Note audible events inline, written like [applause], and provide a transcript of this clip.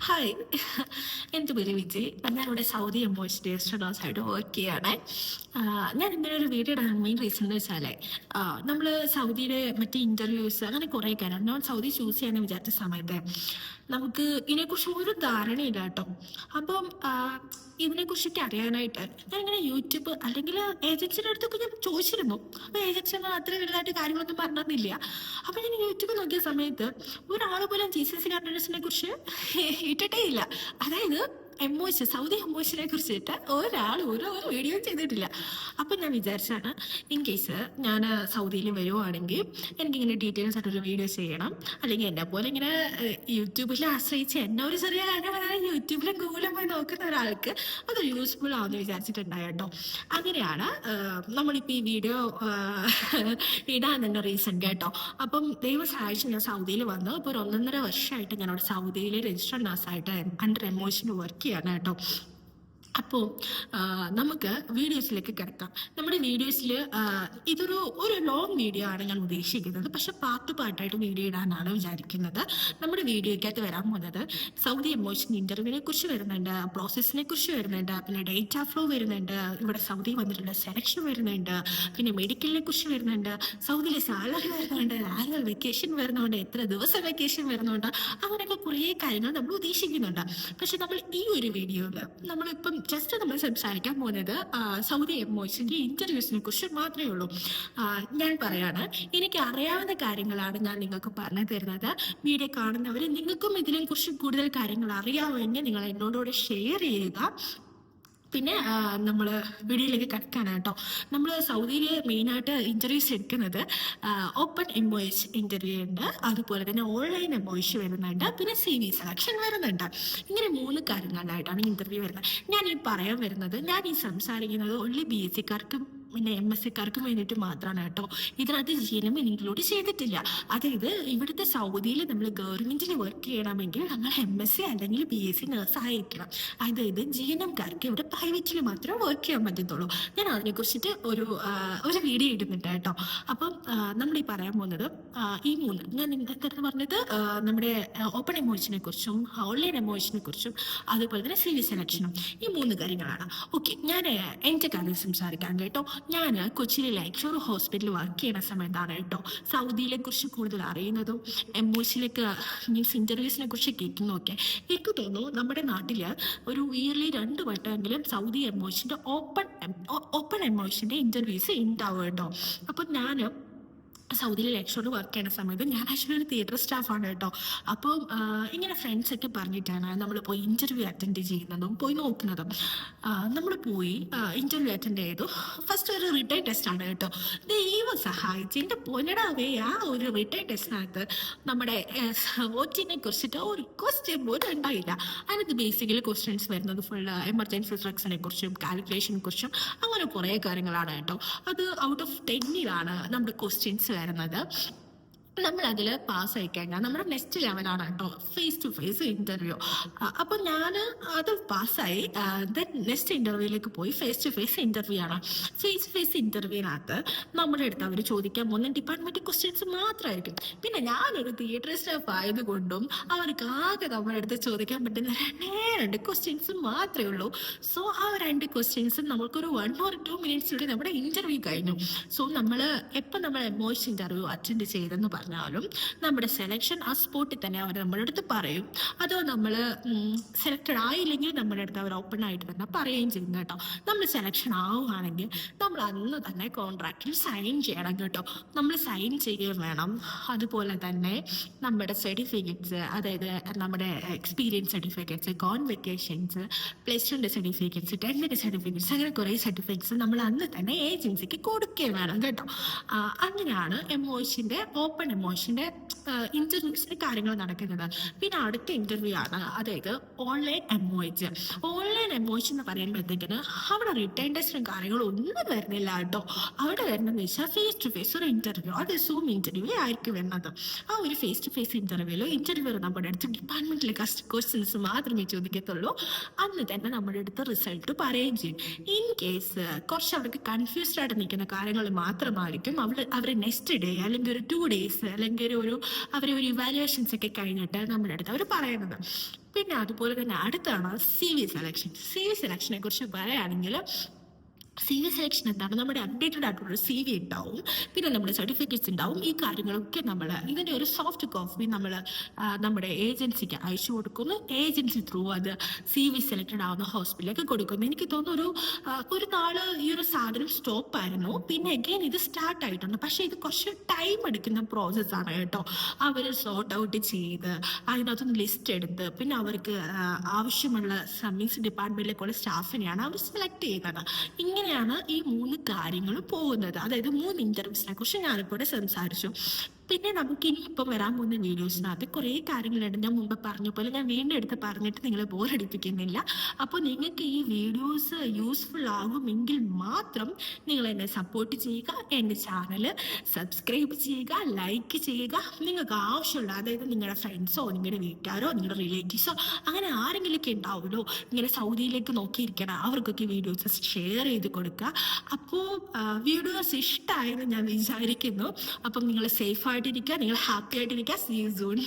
Hi [laughs] എന്റെ പേര് വിജയ്? ഞാനിവിടെ സൗദി ക്ലാസ് ആയിട്ട് വർക്ക് ചെയ്യാണ്. ഞാൻ ഇങ്ങനെ ഒരു വീഡിയോ ഇടാൻ മെയിൻ റീസൺ എന്ന് വെച്ചാൽ നമ്മൾ സൗദിയുടെ മറ്റേ ഇന്റർവ്യൂസ് അങ്ങനെ കുറേ കാര്യം നമ്മൾ സൗദി ചൂസ് ചെയ്യാന്ന് വിചാരിച്ച സമയത്ത് നമുക്ക് ഇതിനെക്കുറിച്ച് ഒരു ധാരണയില്ല കേട്ടോ. അപ്പം ഇതിനെക്കുറിച്ചൊക്കെ അറിയാനായിട്ട് ഞാനിങ്ങനെ യൂട്യൂബ് അല്ലെങ്കിൽ ഏജൻസിയുടെ അടുത്തൊക്കെ ഞാൻ ചോദിച്ചിരുന്നു. അപ്പോൾ ഏജൻസി അത്ര വലുതായിട്ട് കാര്യങ്ങളൊന്നും പറഞ്ഞില്ല അപ്പോൾ ഞാൻ യൂട്യൂബ് നോക്കിയ സമയത്ത് ഒരാൾ പോലും ജി സി സി ഗാർഡനേഴ്സിനെ കുറിച്ച് ഇട്ടിട്ടേ ഇല്ല അതായത് എമോഷൻ സൗദി എമോഷനെ കുറിച്ചിട്ട് ഒരാൾ ഒരു ഒരു വീഡിയോ ചെയ്തിട്ടില്ല. അപ്പം ഞാൻ വിചാരിച്ചാണ് ഇൻ കേസ് ഞാൻ സൗദിയിൽ വരുവാണെങ്കിൽ എനിക്കിങ്ങനെ ഡീറ്റെയിൽസ് ആയിട്ടൊരു വീഡിയോ ചെയ്യണം. അല്ലെങ്കിൽ എന്നെ പോലെ ഇങ്ങനെ യൂട്യൂബിൽ ആശ്രയിച്ച് എന്നെ ഒരു ചെറിയ കാര്യം പറയാൻ യൂട്യൂബിലും ഗൂഗിളിലും പോയി നോക്കുന്ന ഒരാൾക്ക് അത് യൂസ്ഫുൾ ആവുമെന്ന് വിചാരിച്ചിട്ടുണ്ടായി അങ്ങനെയാണ് നമ്മളിപ്പോൾ ഈ വീഡിയോ ഇടാൻ തന്നെ റീസൺ കേട്ടോ. അപ്പം ദൈവ സഹായിച്ച് ഞാൻ സൗദിയിൽ വന്നു. അപ്പോൾ ഒരു ഒന്നൊന്നര വർഷമായിട്ട് ഞാനവിടെ സൗദിയിൽ രജിസ്റ്റർ നഴ്സായിട്ട് അണ്ടർ എമോഷൻ വർക്ക് ചെയ്യാണ് കേട്ടോ അപ്പോൾ നമുക്ക് വീഡിയോസിലേക്ക് കിടക്കാം. നമ്മുടെ വീഡിയോസിൽ ഇതൊരു ഒരു ലോങ് വീഡിയോ ആണ് ഞാൻ ഉദ്ദേശിക്കുന്നത്. പക്ഷെ പാർട്ട് പാർട്ടായിട്ട് വീഡിയോ ഇടാനാണ് വിചാരിക്കുന്നത്. നമ്മുടെ വീഡിയോയ്ക്കകത്ത് വരാൻ പോകുന്നത് സൗദി എമോഷൻ ഇന്റർവ്യൂവിനെ കുറിച്ച് വരുന്നുണ്ട് പ്രോസസ്സിനെ കുറിച്ച് വരുന്നുണ്ട് പിന്നെ ഡേറ്റ ഫ്ലോ വരുന്നുണ്ട് ഇവിടെ സൗദി വന്നിട്ടുള്ള സെലക്ഷൻ വരുന്നുണ്ട് പിന്നെ മെഡിക്കലിനെ കുറിച്ച് വരുന്നുണ്ട് സൗദിയിലെ സാലറി വരുന്നുണ്ട് ആനുവൽ വെക്കേഷൻ വരുന്നുണ്ട് എത്ര ദിവസം വെക്കേഷൻ വരുന്നുണ്ട് അങ്ങനെയൊക്കെ കുറേ കാര്യങ്ങൾ നമ്മൾ ഉദ്ദേശിക്കുന്നുണ്ട്. പക്ഷെ നമ്മൾ ഈ ഒരു വീഡിയോയിൽ നമ്മളിപ്പം ജസ്റ്റ് നമ്മൾ സംസാരിക്കാൻ പോകുന്നത് സൗദി എമോഷന്റെ ഇന്റർവ്യൂസിനെ കുറിച്ച് മാത്രമേ ഉള്ളൂ. ഞാൻ പറയാണ് എനിക്ക് അറിയാവുന്ന കാര്യങ്ങളാണ് ഞാൻ നിങ്ങൾക്ക് പറഞ്ഞു തരുന്നത്. വീഡിയോ കാണുന്നവർ നിങ്ങൾക്കും ഇതിനെ കുറിച്ച് കൂടുതൽ കാര്യങ്ങൾ അറിയാമെങ്കിൽ നിങ്ങൾ എന്നോടുകൂടെ ഷെയർ ചെയ്യുക. പിന്നെ നമ്മൾ വീഡിയോയിലേക്ക് കിടക്കാനാണ് കേട്ടോ. നമ്മൾ സൗദിയിൽ മെയിനായിട്ട് ഇന്റർവ്യൂസ് എടുക്കുന്നത് ഓപ്പൺ എംബോയിസ് ഇന്റർവ്യൂ ഉണ്ട്. അതുപോലെ തന്നെ ഓൺലൈൻ എംബോയിസ് വരുന്നുണ്ട്. പിന്നെ സി വി സെലക്ഷൻ വരുന്നുണ്ട്. ഇങ്ങനെ മൂന്ന് കാര്യങ്ങളിലായിട്ടാണ് ഇന്റർവ്യൂ വരുന്നത്. ഞാൻ ഈ പറയാൻ വരുന്നത് ഞാൻ ഈ സംസാരിക്കുന്നത് ഓൺലി ബി എസ് സിക്കാർക്കും പിന്നെ എം എസ് സിക്കാർക്കും വേണ്ടിയിട്ട് മാത്രമാണ് കേട്ടോ. ഇതിനകത്ത് ജി എൻ എം ഇൻക്ലൂഡ് ചെയ്തിട്ടില്ല. അതായത് ഇവിടുത്തെ സൗദിയിൽ നമ്മൾ ഗവൺമെന്റിന് വർക്ക് ചെയ്യണമെങ്കിൽ നമ്മൾ എം എസ് സി അല്ലെങ്കിൽ ബി എസ് സി നേഴ്സ് ആയിരിക്കണം. അതായത് ജി എൻ എംകാർക്ക് ഇവിടെ പ്രൈവറ്റിൽ മാത്രമേ വർക്ക് ചെയ്യാൻ പറ്റത്തുള്ളൂ. ഞാൻ അതിനെക്കുറിച്ചിട്ട് ഒരു ഒരു വീഡിയോ ഇടുന്നുണ്ട് കേട്ടോ. അപ്പം നമ്മൾ ഈ പറയാൻ പോകുന്നത് ഈ മൂന്ന് ഞാൻ നിങ്ങൾക്ക് പറഞ്ഞത് നമ്മുടെ ഓപ്പൺ എമോഷനെ കുറിച്ചും ഓൺലൈൻ എമോഷനെ കുറിച്ചും അതുപോലെ തന്നെ സി സെലക്ഷനും ഈ മൂന്ന് കാര്യങ്ങളാണ്. ഓക്കെ ഞാൻ എന്റെ കാര്യം സംസാരിക്കാം കേട്ടോ. ഞാൻ കൊച്ചിയിലെ ലൈക്ഷോർ ഹോസ്പിറ്റലിൽ വർക്ക് ചെയ്യുന്ന സമയത്താണ് കേട്ടോ സൗദിയിലെ കുറിച്ച് കൂടുതൽ അറിയുന്നതും എംബോസിലേക്ക് ന്യൂസ് ഇന്റർവ്യൂസിനെ കുറിച്ച് കേൾക്കുന്നതൊക്കെ എനിക്ക് തോന്നുന്നു നമ്മുടെ നാട്ടിൽ ഒരു ഇയർലി രണ്ട് വട്ടമെങ്കിലും സൗദി എമോഷന്റെ ഓപ്പൺ ഓപ്പൺ എമോഷന്റെ ഇന്റർവ്യൂസ് ഉണ്ടാവും കേട്ടോ. അപ്പോൾ ഞാൻ സൗദിയിലെ ലക്ഷോട് വർക്ക് ചെയ്യുന്ന സമയത്ത് ഞാൻ ആക്ച്വലി ഒരു തിയേറ്റർ സ്റ്റാഫാണ് കേട്ടോ. അപ്പോൾ ഇങ്ങനെ ഫ്രണ്ട്സൊക്കെ പറഞ്ഞിട്ടാണ് നമ്മൾ പോയി ഇന്റർവ്യൂ അറ്റൻഡ് ചെയ്യുന്നതും പോയി നോക്കുന്നതും. നമ്മൾ പോയി ഇന്റർവ്യൂ അറ്റൻഡ് ചെയ്തു. ഫസ്റ്റ് ഒരു റിട്ടേൺ ടെസ്റ്റാണ് കേട്ടോ. ദൈവം സഹായിച്ച് എന്റെ പൊന്നടാവേ ആ ഒരു റിട്ടേൺ ടെസ്റ്റിനകത്ത് നമ്മുടെ വോറ്റിനെ കുറിച്ചിട്ട് ഒരു ക്വസ്റ്റ്യൻ പോലും ഉണ്ടായില്ല. അതിനകത്ത് ബേസിക്കലി ക്വസ്റ്റ്യൻസ് വരുന്നത് ഫുൾ എമർജൻസി ഡ്രഗ്സിനെ കുറിച്ചും കാൽക്കുലേഷനെ കുറിച്ചും അങ്ങനെ കുറേ കാര്യങ്ങളാണ് കേട്ടോ. അത് ഔട്ട് ഓഫ് ടെന്നിലാണ് നമ്മുടെ ക്വസ്റ്റ്യൻസ് വരുന്നത് നമ്മൾ അതിൽ പാസ് കഴിഞ്ഞാൽ നമ്മുടെ നെക്സ്റ്റ് ലെവലാണ് കേട്ടോ. ഫേസ് ടു ഫേസ് ഇന്റർവ്യൂ അപ്പൊ ഞാൻ അത് പാസ്സായി. ദെൻ നെക്സ്റ്റ് ഇന്റർവ്യൂയിലേക്ക് പോയി. ഫേസ് ടു ഫേസ് ഇന്റർവ്യൂ ആണ്. ഫേസ് ടു ഫേസ് ഇന്റർവ്യൂവിനകത്ത് നമ്മുടെ അടുത്ത് അവർ ചോദിക്കാൻ പോകുന്ന ഡിപ്പാർട്ട്മെന്റ് ക്വസ്റ്റ്യൻസ് മാത്രമായിരിക്കും പിന്നെ ഞാനൊരു തിയേറ്റർ സ്റ്റാഫ് ആയതുകൊണ്ടും അവർക്ക് ആകെ നമ്മുടെ അടുത്ത് ചോദിക്കാൻ പറ്റുന്ന രണ്ടേ രണ്ട് ക്വസ്റ്റ്യൻസ് മാത്രമേ ഉള്ളൂ. സോ ആ രണ്ട് ക്വസ്റ്റ്യൻസ് നമുക്കൊരു വൺ ഓർ ടു മിനിറ്റ്സിലൂടെ നമ്മുടെ ഇന്റർവ്യൂ കഴിഞ്ഞു. സോ നമ്മൾ എപ്പോൾ നമ്മൾ എമോഷൻ ഇന്റർവ്യൂ അറ്റൻഡ് ചെയ്തെന്ന് പറഞ്ഞാലും നമ്മുടെ സെലക്ഷൻ ആ സ്പോട്ടിൽ തന്നെ അവർ നമ്മുടെ അടുത്ത് പറയും. അതോ നമ്മൾ സെലക്റ്റഡ് ആയില്ലെങ്കിൽ നമ്മുടെ അടുത്ത് അവർ ഓപ്പൺ ആയിട്ട് തന്നെ പറയുകയും ചെയ്യും കേട്ടോ. നമ്മൾ സെലക്ഷൻ ആവുകയാണെങ്കിൽ നമ്മൾ അന്ന് തന്നെ കോൺട്രാക്റ്റിൽ സൈൻ ചെയ്യണം കേട്ടോ. നമ്മൾ സൈൻ ചെയ്യുകയും വേണം. അതുപോലെ തന്നെ നമ്മുടെ സർട്ടിഫിക്കറ്റ്സ് അതായത് നമ്മുടെ എക്സ്പീരിയൻസ് സർട്ടിഫിക്കറ്റ്സ് കോൺവെക്കേഷൻസ് പ്ലസ് ടുന്റെ സർട്ടിഫിക്കറ്റ്സ് ടെൻത്തിന്റെ സർട്ടിഫിക്കറ്റ്സ് അങ്ങനെ കുറേ സർട്ടിഫിക്കറ്റ്സ് നമ്മൾ അന്ന് തന്നെ ഏജൻസിക്ക് കൊടുക്കുകയും വേണം കേട്ടോ. അങ്ങനെയാണ് എമോഷന്റെ ഓപ്പൺ എമോഷന്റെ ഇന്റർവ്യൂസിന്റെ കാര്യങ്ങൾ നടക്കുന്നത്. പിന്നെ അടുത്ത ഇന്റർവ്യൂ ആണ്. അതായത് ഓൺലൈൻ എമോയിച്ച് ഓൺലൈൻ എമോയിച്ച് എന്ന് പറയുമ്പോഴത്തേക്കിന് അവിടെ റിട്ടേൺ ടെസ്റ്റും കാര്യങ്ങളും ഒന്നും വരുന്നില്ല കേട്ടോ. അവിടെ വരുന്നതെന്ന് വെച്ചാൽ ഫേസ് ടു ഫേസ് ഒരു ഇന്റർവ്യൂ അത് സൂം ഇന്റർവ്യൂ ആയിരിക്കും വരുന്നത്. ആ ഒരു ഫേസ് ടു ഫേസ് ഇന്റർവ്യൂലോ ഇന്റർവ്യൂ നമ്മുടെ അടുത്ത് ഡിപ്പാർട്ട്മെന്റിലെ ക്വസ്റ്റ്യൻസ് മാത്രമേ ചോദിക്കത്തുള്ളൂ. അന്ന് തന്നെ നമ്മുടെ അടുത്ത് റിസൾട്ട് പറയുകയും ചെയ്യും. ഇൻ കേസ് കുറച്ച് അവർക്ക് കൺഫ്യൂസ്ഡ് ആയിട്ട് നിൽക്കുന്ന കാര്യങ്ങൾ മാത്രമായിരിക്കും അവർ അവർ നെക്സ്റ്റ് ഡേ അല്ലെങ്കിൽ ഒരു ടു ഡേയ്സ് അല്ലെങ്കിൽ ഒരു അവരെ ഒരു ഇവാലുവേഷൻസ് ഒക്കെ കഴിഞ്ഞിട്ട് നമ്മുടെ അടുത്ത് അവർ പറയുന്നത്. പിന്നെ അതുപോലെ തന്നെ അടുത്താണ് C V selection C V സെലക്ഷനെ കുറിച്ച് പറയുകയാണെങ്കിൽ സി വി സെലക്ഷൻ എന്താണ്? നമ്മുടെ അപ്ഡേറ്റഡ് ആയിട്ടുള്ള സി വി ഉണ്ടാവും. പിന്നെ നമ്മുടെ സർട്ടിഫിക്കറ്റ്സ് ഉണ്ടാവും. ഈ കാര്യങ്ങളൊക്കെ നമ്മൾ ഇതിന്റെ ഒരു സോഫ്റ്റ് കോപ്പി നമ്മൾ നമ്മുടെ ഏജൻസിക്ക് അയച്ചു കൊടുക്കുന്നു. ഏജൻസി ത്രൂ അത് സി വി സെലക്റ്റഡ് ആവുന്ന ഹോസ്പിറ്റലിലേക്ക് കൊടുക്കുന്നു. എനിക്ക് തോന്നുന്നു ഒരു ഒരു നാൾ ഈ ഒരു സാധനം സ്റ്റോപ്പ് ആയിരുന്നു. പിന്നെ അഗെയിൻ ഇത് സ്റ്റാർട്ട് ആയിട്ടുണ്ട്. പക്ഷേ ഇത് കുറച്ച് ടൈം എടുക്കുന്ന പ്രോസസ്സാണ് കേട്ടോ. അവർ സോർട്ട് ഔട്ട് ചെയ്ത് അതിനകത്തുനിന്ന് ലിസ്റ്റ് എടുത്ത് പിന്നെ അവർക്ക് ആവശ്യമുള്ള സർവീസ് ഡിപ്പാർട്ട്മെന്റിലേക്കുള്ള സ്റ്റാഫിനെയാണ് അവർ സെലക്ട് ചെയ്യുന്നത്. ഇങ്ങനെയാണ് ഈ മൂന്ന് കാര്യങ്ങൾ പോകുന്നത്. അതായത് മൂന്ന് ഇന്റർവ്യൂസിനെ കുറിച്ച് ഞാനിപ്പോൾ സംസാരിച്ചു. പിന്നെ നമുക്ക് ഇനി ഇപ്പം വരാൻ പോകുന്ന വീഡിയോസിനകത്ത് കുറേ കാര്യങ്ങളുണ്ട്. ഞാൻ മുമ്പ് പറഞ്ഞ പോലെ ഞാൻ വീണ്ടും എടുത്ത് പറഞ്ഞിട്ട് നിങ്ങളെ ബോറടിപ്പിക്കുന്നില്ല. അപ്പോൾ നിങ്ങൾക്ക് ഈ വീഡിയോസ് യൂസ്ഫുൾ ആകുമെങ്കിൽ മാത്രം നിങ്ങൾ എന്നെ സപ്പോർട്ട് ചെയ്യുക എന്റെ ചാനൽ സബ്സ്ക്രൈബ് ചെയ്യുക ലൈക്ക് ചെയ്യുക. നിങ്ങൾക്ക് ആവശ്യമുള്ള അതായത് നിങ്ങളുടെ ഫ്രണ്ട്സോ നിങ്ങളുടെ വീട്ടുകാരോ നിങ്ങളുടെ റിലേറ്റീവ്സോ അങ്ങനെ ആരെങ്കിലുമൊക്കെ ഉണ്ടാവുമല്ലോ. ഇങ്ങനെ സൗദിയിലേക്ക് നോക്കിയിരിക്കണം. അവർക്കൊക്കെ വീഡിയോസ് ഷെയർ ചെയ്ത് കൊടുക്കുക. അപ്പോൾ വീഡിയോസ് ഇഷ്ടമായെന്ന് ഞാൻ വിചാരിക്കുന്നു. അപ്പം നിങ്ങൾ safe ആയിട്ടിരിക്കുക നിങ്ങൾ ഹാപ്പി ആയിട്ടിരിക്കുക സീ സൂൺ